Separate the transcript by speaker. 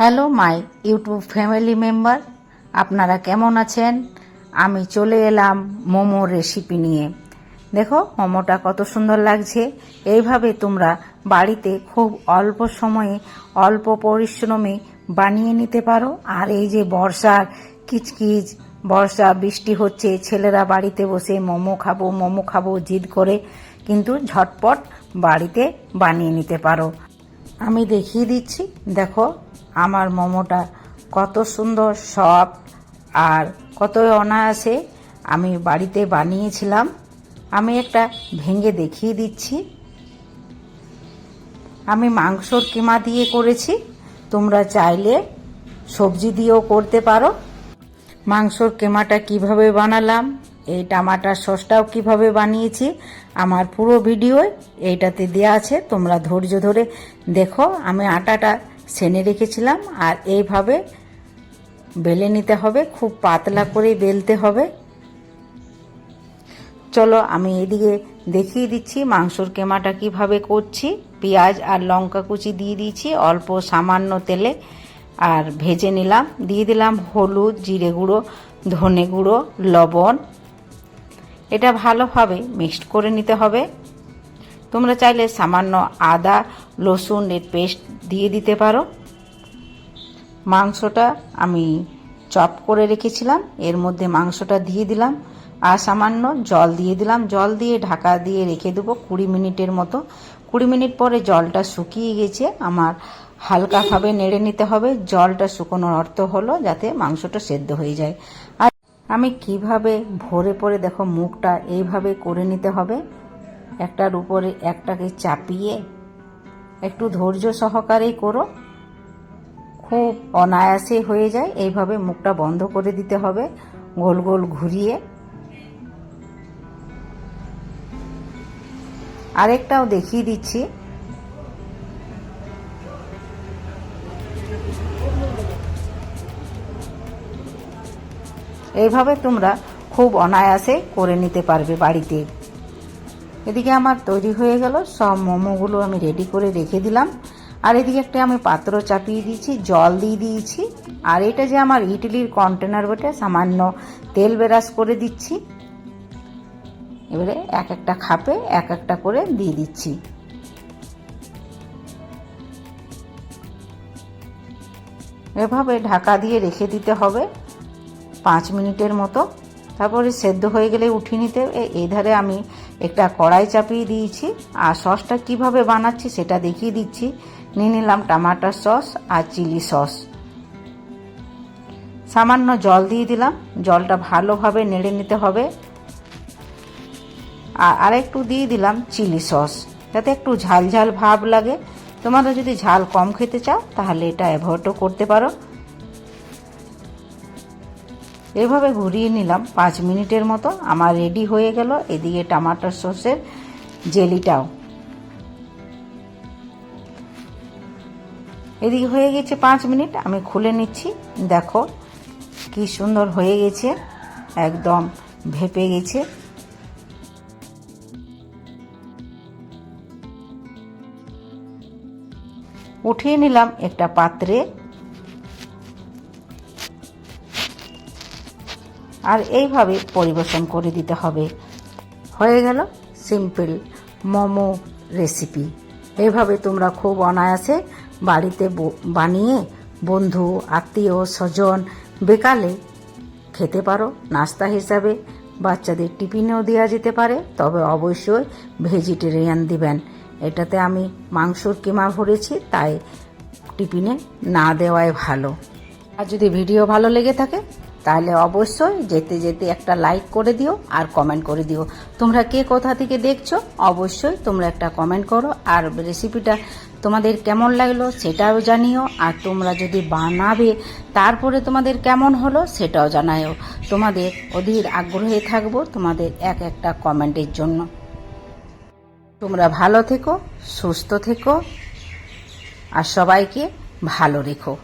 Speaker 1: Hello, my YouTube family member. আপনারা কেমন আছেন? আমি চলে এলাম মোমোর রেসিপি নিয়ে। দেখো, মোমোটা কত সুন্দর লাগছে। এইভাবে তোমরা বাড়িতে খুব অল্প সময়ে, অল্প পরিশ্রমে বানিয়ে নিতে পারো। আর এই যে বর্ষার কিচকিচ, বর্ষা বৃষ্টি হচ্ছে, ছেলেরা বাড়িতে বসে মোমো খাব মোমো খাব, জিদ করে। কিন্তু ঝটপট বাড়িতে বানিয়ে নিতে পারো। আমি দেখিয়ে দিচ্ছি। দেখো, আমার মোমোটা কত সুন্দর, সফট, আর কত অনায়াসে আমি বাড়িতে বানিয়েছিলাম। আমি একটা ভেঙে দেখিয়ে দিচ্ছি। আমি মাংসর কিমা দিয়ে করেছি। তোমরা চাইলে সবজি দিয়েও করতে পারো। মাংসর কেমাটা কীভাবে বানালাম? এই টামাটার সসটাও কীভাবে বানিয়েছি, আমার পুরো ভিডিও এইটাতে দেওয়া আছে। তোমরা ধৈর্য ধরে দেখো, আমি আটাটা সেনে রেখেছিলাম, আর এইভাবে বেলে নিতে হবে, খুব পাতলা করে বেলতে হবে। চলো, আমি এদিকে দেখিয়ে দিচ্ছি মাংসর কেমাটা কীভাবে করছি। পেঁয়াজ আর লঙ্কা কুচি দিয়ে দিয়েছি, অল্প সামান্য তেলে, আর ভেজে নিলাম। দিয়ে দিলাম হলুদ, জিরে গুঁড়ো, ধনে গুঁড়ো, লবণ এটা ভালোভাবে মিক্সড করে নিতে হবে। তোমরা চাইলে সামান্য আদা রসুনের পেস্ট দিয়ে দিতে পারো। মাংসটা আমি চপ করে রেখেছিলাম, এর মধ্যে মাংসটা দিয়ে দিলাম। আর সামান্য জল দিয়ে দিলাম। জল দিয়ে ঢাকা দিয়ে রেখে দেবো কুড়ি মিনিটের মতো। কুড়ি মিনিট পরে জলটা শুকিয়ে গেছে, আমার হালকাভাবে নেড়ে নিতে হবে। জলটা শুকোনোর অর্থ হলো যাতে মাংসটা সেদ্ধ হয়ে যায়। আর আমি কীভাবে ভরে পরে দেখো মুখটা এইভাবে করে নিতে হবে? একটার উপরে একটাকে চাপিয়ে একটু ধৈর্য সহকারেই করো। খুব অনায়াসে হয়ে যায়, এইভাবে মুখটা বন্ধ করে দিতে হবে, গোল গোল ঘুরিয়ে। আরেকটাও দেখিয়ে দিচ্ছি এইভাবে তোমরা খুব অনায়াসে করে নিতে পারবে বাড়িতে। এদিকে আমার তৈরি হয়ে গেল, সব মোমোগুলো আমি রেডি করে রেখে দিলাম। আর এদিকে একটা আমি পাত্র চাপিয়ে দিয়েছি, জল দিয়ে দিয়েছি। আর এটা যে আমার ইডলির কন্টেনার বটে, সামান্য তেল বেরাস করে দিচ্ছি। এবারে এক একটা খাপে এক একটা করে দিয়ে দিচ্ছি। এভাবে ঢাকা দিয়ে রেখে দিতে হবে। পাঁচ মিনিটের মতো। তারপরে সেদ্ধ হয়ে গেলে উঠিয়ে নিতে এই ধারে আমি একটা কড়াই চাপিয়ে দিয়েছি। আর সসটা কীভাবে বানাচ্ছি সেটা দেখিয়ে দিচ্ছি। নিয়ে নিলাম টমাটার সস আর চিলি সস। সামান্য জল দিয়ে দিলাম। জলটা ভালোভাবে নেড়ে নিতে হবে। আর আরেকটু দিয়ে দিলাম চিলি সস। যাতে একটু ঝাল ঝাল ভাব লাগে। তোমরা যদি ঝাল কম খেতে চাও, তাহলে এটা অ্যাভয়েডও করতে পারো। এভাবে ঘুরিয়ে নিলাম। পাঁচ মিনিটের মতো। আমার রেডি হয়ে গেল। এদিকে টমাটোর সসের জেলিটাও। এদিকে হয়ে গেছে পাঁচ মিনিট। আমি খুলে নিচ্ছি। দেখো কি সুন্দর হয়ে গেছে। একদম ভেপে গেছে। উঠিয়ে নিলাম একটা পাত্রে। আর এইভাবে পরিবেশন করে দিতে হবে। হয়ে গেল সিম্পল মোমো রেসিপি এইভাবে তোমরা খুব অনায়াসে বাড়িতে বানিয়ে বন্ধু, আত্মীয়, স্বজন বেকালে খেতে পারো, নাস্তা হিসাবে বাচ্চাদের টিফিনেও দেওয়া যেতে পারে, তবে অবশ্যই ভেজিটেরিয়ান দিবেন। এটাতে আমি মাংসর কিমা ভরেছি, তাই টিফিনে না দেওয়াই ভালো। আর যদি ভিডিও ভালো লেগে থাকে তাহলে অবশ্যই যেতে যেতে একটা লাইক করে দিও আর কমেন্ট করে দিও। তোমরা কে কোথা থেকে দেখছ? অবশ্যই তোমরা একটা কমেন্ট করো আর রেসিপিটা তোমাদের কেমন লাগল সেটাও জানিও আর তোমরা যদি বানাবে তারপরে তোমাদের কেমন হলো সেটাও জানাও তোমাদের অধীর আগ্রহে থাকব তোমাদের এক একটা কমেন্টের জন্য। তোমরা ভালো থেকো, সুস্থ থেকো আর সবাইকে ভালো রেখো।